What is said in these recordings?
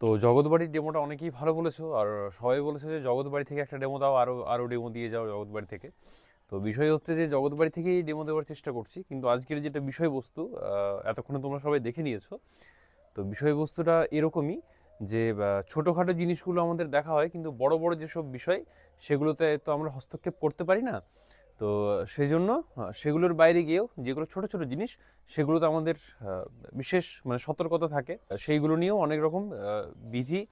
তো জগৎবাড়ির ডেমোটা অনেকেই ভালো বলেছ, আর সবাই বলেছে যে জগৎবাড়ি থেকে একটা ডেমো দাও আরও আরও ডেমো দিয়ে যাও জগৎবাড়ি থেকে। তো বিষয় হচ্ছে যে জগৎবাড়ি থেকেই ডেমো দেওয়ার চেষ্টা করছি, কিন্তু আজকের যেটা বিষয়বস্তু এতক্ষণে তোমরা সবাই দেখে নিয়েছো। তো বিষয়বস্তুটা এরকমই যে ছোটোখাটো জিনিসগুলো আমাদের দেখা হয়, কিন্তু বড় বড় যেসব বিষয়, সেগুলোতে তো আমরা হস্তক্ষেপ করতে পারি না। তো সেই জন্য সেগুলোর বাইরে গিয়েও যেগুলো ছোট ছোট জিনিস সেগুলো তো আমাদের বিশেষ মানে সতর্কতা থাকে। সেইগুলো নিয়েও অনেক রকম বিধি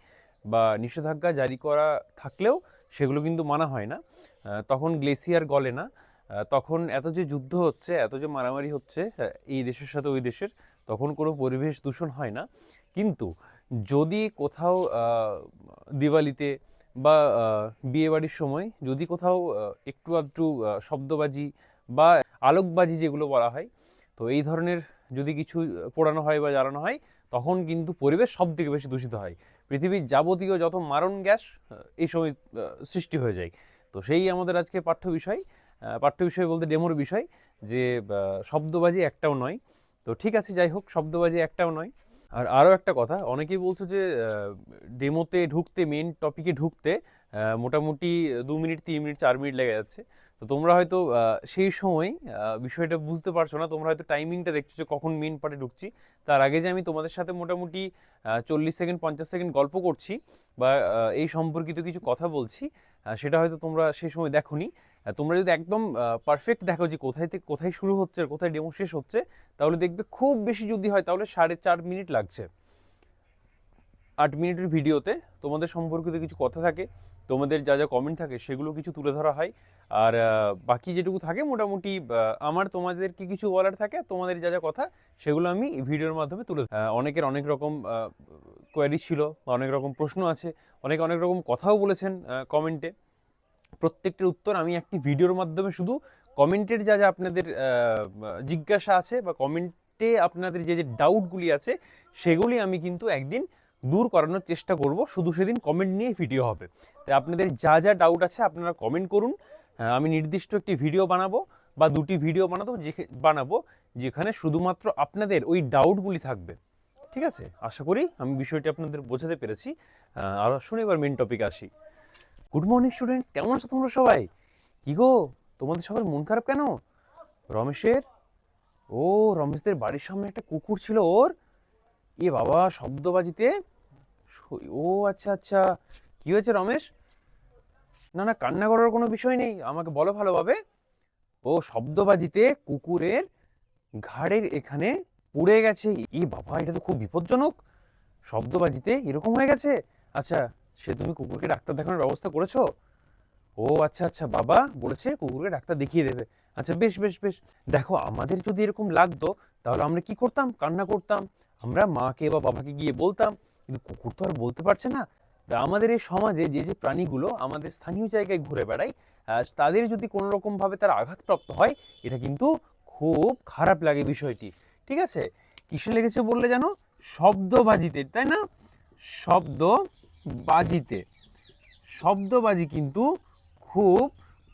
বা নিষেধাজ্ঞা জারি করা থাকলেও সেগুলো কিন্তু মানা হয় না। তখন গ্লেসিয়ার গলে না। তখন এত যে যুদ্ধ হচ্ছে, এত যে মারামারি হচ্ছে এই দেশের সাথে ওই দেশের, তখন কোনো পরিবেশ দূষণ হয় না। কিন্তু যদি কোথাও দিওয়ালিতে বা বিয়েবাড়ির সময় যদি কোথাও একটু আধটু শব্দবাজি বা আলোকবাজি যেগুলো বলা হয়, তো এই ধরনের যদি কিছু পোড়ানো হয় বা জ্বালানো হয়, তখন কিন্তু পরিবেশ সব থেকে বেশি দূষিত হয়। পৃথিবীর যাবতীয় যত মারণ গ্যাস এই সময় সৃষ্টি হয়ে যায়। তো সেই আমাদের আজকে পাঠ্য বিষয় পাঠ্য বিষয় বলতে ডেমোর বিষয় যে শব্দবাজি একটাও নয়। তো ঠিক আছে, যাই হোক, শব্দবাজি একটাও নয়। আর আরও একটা কথা অনেকেই বলছো যে ডেমোতে ঢুকতে মেন টপিকে ঢুকতে মোটামুটি দু মিনিট তিন মিনিট চার মিনিট লেগে যাচ্ছে। তো তোমরা হয়তো সেই সময় বিষয়টা বুঝতে পারছ না তোমরা হয়তো টাইমিংটা দেখছ যে কখন মেন পার্টে ঢুকছি। তার আগে যে আমি তোমাদের সাথে মোটামুটি চল্লিশ সেকেন্ড পঞ্চাশ সেকেন্ড গল্প করছি বা এই সম্পর্কিত কিছু কথা বলছি সেটা হয়তো তোমরা সেই সময় আহ, তোমরা যদি একদম পারফেক্ট দেখো যে কোথায় থেকে কোথায় শুরু হচ্ছে আর কোথায় ডেমো শেষ হচ্ছে, তাহলে দেখবে খুব বেশি যদি হয় তাহলে সাড়ে চার মিনিট লাগছে। আট মিনিটের ভিডিওতে তোমাদের সম্পর্কিত কিছু কথা থাকে, তোমাদের যা যা কমেন্ট থাকে সেগুলো কিছু তুলে ধরা হয়। আর বাকি যেটুকু থাকে মোটামুটি আমার তোমাদেরকে কিছু বলার থাকে, তোমাদের যা যা কথা সেগুলো আমি ভিডিওর মাধ্যমে তুলে অনেকের অনেক রকম কোয়ারি ছিল অনেক রকম প্রশ্ন আছে, অনেকে অনেক রকম কথাও বলেছেন কমেন্টে প্রত্যেকটির উত্তর আমি একটি ভিডিওর মাধ্যমে শুধু কমেন্টের যা যা আপনাদের জিজ্ঞাসা আছে বা কমেন্টে আপনাদের যে যে ডাউটগুলি আছে সেগুলি আমি কিন্তু একদিন দূর করানোর চেষ্টা করব। শুধু সেদিন কমেন্ট নিয়ে ভিডিও হবে। তাই আপনাদের যা যা ডাউট আছে আপনারা কমেন্ট করুন। আহ, আমি নির্দিষ্ট একটি ভিডিও বানাবো বা দুটি ভিডিও বানাবো যে- বানাবো যেখানে শুধুমাত্র আপনাদের ওই ডাউটগুলি থাকবে। ঠিক আছে? আশা করি আমি বিষয়টি আপনাদের বোঝাতে পেরেছি। আর শুনে এবার মেন টপিক আসি। গুড মর্নিং স্টুডেন্টস কেমন আছো তোমরা সবাই? কি গো? তোমাদের সবার মন খারাপ কেন? রমেশের? ও, রমেশদের বাড়ির সামনে একটা কুকুর ছিল ওর। এ বাবা, শব্দবাজিতে? ও আচ্ছা আচ্ছা। কি হয়েছে রমেশ? না না, কান্না করার কোনো বিষয় নেই। আমাকে বলো ভালোভাবে। ও, শব্দবাজিতে কুকুরের ঘাড়ের এখানে পুড়ে গেছে। এ বাবা, এটা তো খুব বিপজ্জনক। শব্দবাজিতে এরকম হয়ে গেছে? আচ্ছা সে তুমি কুকুরকে ডাক্তার দেখানোর ব্যবস্থা করেছ? ও আচ্ছা আচ্ছা বাবা বলেছে কুকুরকে ডাক্তার দেখিয়ে দেবে। আচ্ছা বেশ বেশ বেশ। দেখো, আমাদের যদি এরকম লাগতো, তাহলে আমরা কি করতাম? কান্না করতাম। আমরা মাকে বা বাবাকে গিয়ে বলতাম, কিন্তু কুকুর তো আর বলতে পারছে না। আমাদের এই সমাজে যে যে প্রাণীগুলো আমাদের স্থানীয় জায়গায় ঘুরে বেড়ায় তাদের যদি কোনো রকমভাবে তারা আঘাতপ্রাপ্ত হয়, এটা কিন্তু খুব খারাপ লাগে বিষয়টি। ঠিক আছে? কিসে লেগেছে বললে জানো শব্দবাজিতে, তাই না? শব্দ বাজিতে। শব্দবাজি কিন্তু খুব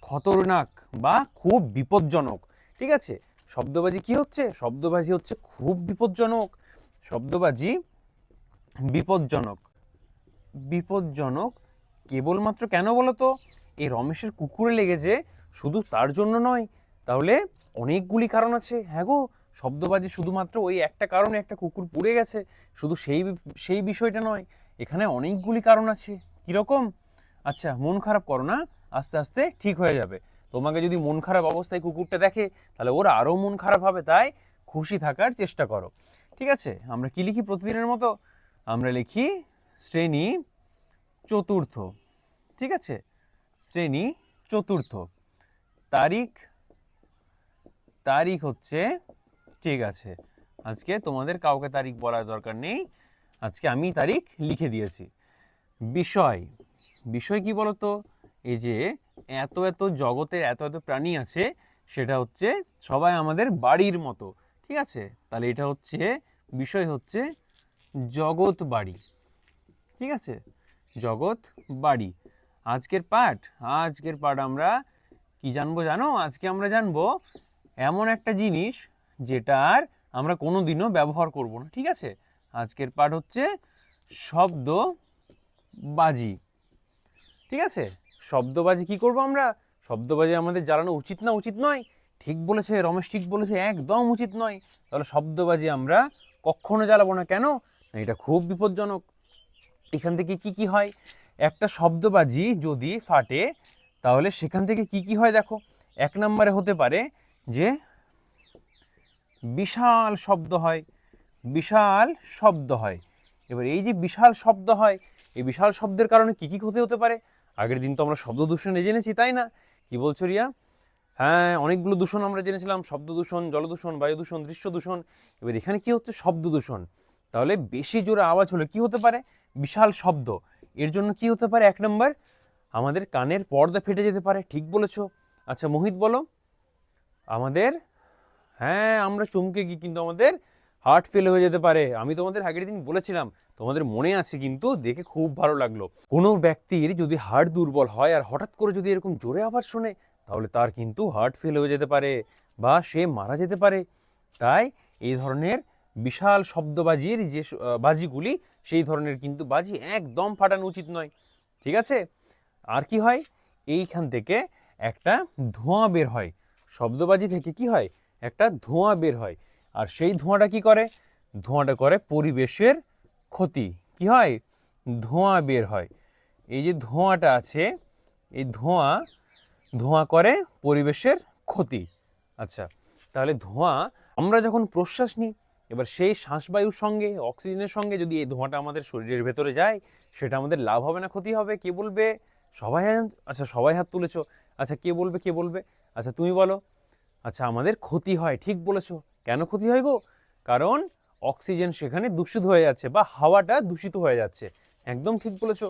খতরনাক বা খুব বিপজ্জনক, ঠিক আছে? শব্দবাজি কি হচ্ছে? শব্দবাজি হচ্ছে খুব বিপজ্জনক। শব্দবাজি বিপজ্জনক। বিপজ্জনক কেবলমাত্র কেন বলো তো এই রমেশের কুকুরে লেগেছে শুধু তার জন্য নয়, তাহলে অনেকগুলি কারণ আছে। হ্যাঁ গো, শব্দবাজি শুধুমাত্র ওই একটা কারণে একটা কুকুর পুড়ে গেছে, শুধু সেই সেই বিষয়টা নয়। এখানে অনেকগুলি কারণ আছে। কীরকম? আচ্ছা মন খারাপ করো না, আস্তে আস্তে ঠিক হয়ে যাবে। তোমাকে যদি মন খারাপ অবস্থায় কুকুরটা দেখে, তাহলে ওর আরও মন খারাপ হবে, তাই খুশি থাকার চেষ্টা করো। ঠিক আছে? আমরা কি লিখি প্রতিদিনের মতো? আমরা লিখি শ্রেণি চতুর্থ। ঠিক আছে? শ্রেণি চতুর্থ। তারিখ তারিখ হচ্ছে, ঠিক আছে। আজকে তোমাদের কাউকে তারিখ বলার দরকার নেই। আজকে আমি তারিখ লিখে দিয়েছি। বিষয় বিষয় কি বলতো? এই যে এত এত জগতের এত এত প্রাণী আছে, সেটা হচ্ছে সবাই আমাদের বাড়ির মতো, ঠিক আছে? তাহলে এটা হচ্ছে, বিষয় হচ্ছে জগৎ বাড়ি, ঠিক আছে? জগৎ বাড়ি। আজকের পাঠ আজকের পাঠ আমরা কি জানব জানো? আজকে আমরা জানব এমন একটা জিনিস যেটার আমরা কোনো দিনও ব্যবহার করব না, ঠিক আছে? আজকের পাঠ হচ্ছে শব্দবাজি। ঠিক আছে? শব্দবাজি কি করব আমরা? শব্দবাজি আমাদের জ্বালানো উচিত না উচিত নয়। ঠিক বলেছে, রমেশ ঠিক বলেছে, একদম উচিত নয়। তাহলে শব্দবাজি আমরা কখনো জ্বালাবো না। কেন? না, এটা খুব বিপজ্জনক। এখান থেকে কি কি হয়? একটা শব্দবাজি যদি ফাটে, তাহলে সেখান থেকে কি কি হয় দেখো? এক নম্বরে হতে পারে যে বিশাল শব্দ হয়। বিশাল শব্দ হয়। এবার এই যে বিশাল শব্দ হয়, এই বিশাল শব্দের কারণে কি কি ক্ষতি হতে পারে? আগের দিন তো আমরা শব্দ দূষণে জেনেছি, তাই না? কি বলছো রিয়া? হ্যাঁ অনেকগুলো দূষণ আমরা জেনেছিলাম, শব্দ দূষণ, জল দূষণ, বায়ু দূষণ, দৃশ্য দূষণ। এবার এখানে কি হচ্ছে? শব্দ দূষণ। তাহলে বেশি জোরে আওয়াজ হলে কি হতে পারে? বিশাল শব্দ। এর জন্য কি হতে পারে? এক নম্বর, আমাদের কানের পর্দা ফেটে যেতে পারে, ঠিক বলেছ। আচ্ছা মোহিত বলো। আমাদের হ্যাঁ আমরা চমকে গিয়ে কিন্তু আমাদের হার্ট ফেল হয়ে যেতে পারে। আমি তোমাদের আগের দিন বলেছিলাম, তোমাদের মনে আছে কিন্তু দেখে খুব ভালো লাগল। কোনো ব্যক্তির যদি হার্ট দুর্বল হয় আর হঠাৎ করে যদি এরকম জোরে আওয়াজ শোনে, তাহলে তার কিন্তু হার্ট ফেল হয়ে যেতে পারে বা সে মারা যেতে পারে। তাই এই ধরনের বিশাল শব্দবাজির যে বাজিগুলি, সেই ধরনের কিন্তু বাজি একদম ফাটানো উচিত নয়। ঠিক আছে? আর কি হয়? এইখান থেকে একটা ধোঁয়া বের হয়। শব্দবাজি থেকে কি হয়? একটা ধোঁয়া বের হয়। আর সেই ধোঁয়াটা কি করে? ধোঁয়াটা করে পরিবেশের ক্ষতি। কি হয়? ধোঁয়া বের হয়। এই যে ধোঁয়াটা আছে, এই ধোঁয়া ধোঁয়া করে পরিবেশের ক্ষতি। আচ্ছা তাহলে ধোঁয়া, আমরা যখন প্রশ্বাস নিই, এবার সেই শ্বাসবায়ুর সঙ্গে, অক্সিজেনের সঙ্গে যদি এই ধোঁয়াটা আমাদের শরীরের ভেতরে যায়, সেটা আমাদের লাভ হবে না, ক্ষতি হবে? কে বলবে? সবাই আচ্ছা সবাই হাত তুলেছো। আচ্ছা কে বলবে? কে বলবে? আচ্ছা তুমি বলো। আচ্ছা আমাদের ক্ষতি হয়, ঠিক বলেছ। কেন ক্ষতি হয় গো? কারণ অক্সিজেন সেখানে দূষিত হয়ে যাচ্ছে বা হাওয়াটা দূষিত হয়ে যাচ্ছে। একদম ঠিক বলেছ।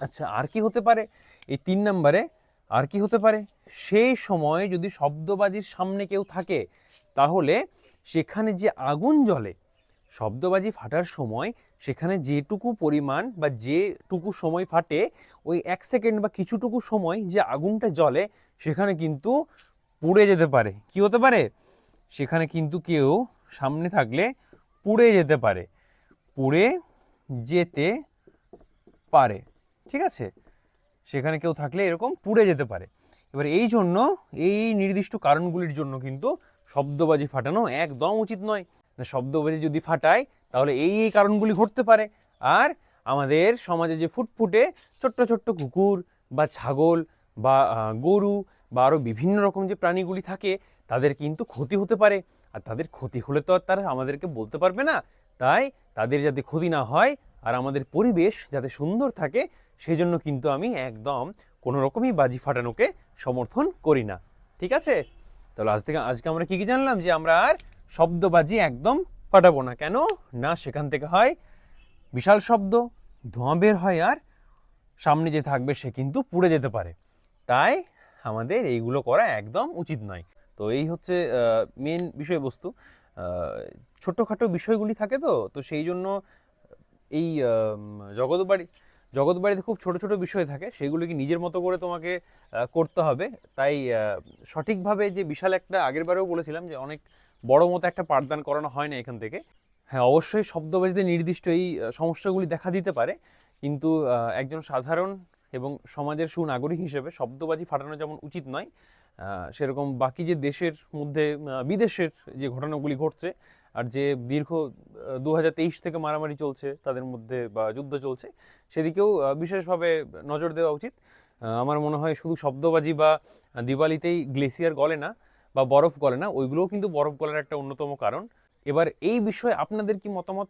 আচ্ছা আর কি হতে পারে? এই তিন নম্বরে আর কি হতে পারে? সেই সময় যদি শব্দবাজির সামনে কেউ থাকে, তাহলে সেখানে যে আগুন জ্বলে, শব্দবাজি ফাটার সময় সেখানে যেটুকু পরিমাণ বা যেটুকু সময় ফাটে, ওই এক সেকেন্ড বা কিছুটুকু সময় যে আগুনটা জ্বলে, সেখানে কিন্তু পুড়ে যেতে পারে। কি হতে পারে? সেখানে কিন্তু কেউ সামনে থাকলে পুড়ে যেতে পারে। পুড়ে যেতে পারে, ঠিক আছে? সেখানে কেউ থাকলে এরকম পুড়ে যেতে পারে। এবার এই জন্য, এই নির্দিষ্ট কারণগুলির জন্য কিন্তু শব্দবাজি ফাটানো একদম উচিত নয়। শব্দবাজি যদি ফাটায়, তাহলে এই এই কারণগুলি ঘটতে পারে। আর আমাদের সমাজে যে ফুটফুটে ছোট্ট ছোট্ট কুকুর বা ছাগল বা গরু বা আরও বিভিন্ন রকম যে প্রাণীগুলি থাকে তাদের কিন্তু ক্ষতি হতে পারে। আর তাদের ক্ষতি হলে তো আর তারা আমাদেরকে বলতে পারবে না। তাই তাদের যাতে ক্ষতি না হয় আর আমাদের পরিবেশ যাতে সুন্দর থাকে সেই জন্য কিন্তু আমি একদম কোনো রকমই বাজি ফাটানোকে সমর্থন করি না। ঠিক আছে? তাহলে আজ থেকে আজকে আমরা কী কী জানলাম? যে আমরা আর শব্দবাজি একদম ফাটাবো না। কেন? না, সেখান থেকে হয় বিশাল শব্দ, ধোঁয়া বের হয় আর সামনে যে থাকবে সে কিন্তু পুড়ে যেতে পারে। তাই আমাদের এইগুলো করা একদম উচিত নয়। তো এই হচ্ছে মেন বিষয়বস্তু। ছোটখাটো বিষয়গুলি থাকে তো তো সেই জন্য এই আম, জগতবাড়ি জগতবাড়িতে খুব ছোট ছোট বিষয় থাকে সেগুলিকে নিজের মতো করে তোমাকে করতে হবে। তাই সঠিকভাবে যে বিশাল একটা আগের বারেও বলেছিলাম যে অনেক বড় মতো একটা পাঠদান করানো হয় না এখান থেকে। হ্যাঁ অবশ্যই শব্দবাজিতে নির্দিষ্ট এই সমস্যাগুলি দেখা দিতে পারে। কিন্তু একজন সাধারণ এবং সমাজের সুনাগরিক হিসেবে শব্দবাজি ফাটানো যেমন উচিত নয় সেরকম বাকি যে দেশের মধ্যে বিদেশের যে ঘটনাগুলি ঘটছে আর যে দীর্ঘ দু হাজার তেইশ থেকে মারামারি চলছে তাদের মধ্যে বা যুদ্ধ চলছে, সেদিকেও বিশেষভাবে নজর দেওয়া উচিত। আমার মনে হয় শুধু শব্দবাজি বা দিওয়ালিতেই গ্লেসিয়ার গলে না বা বরফ গলে না, ওইগুলোও কিন্তু বরফ গলার একটা অন্যতম কারণ। এবার এই বিষয়ে আপনাদের কি মতামত?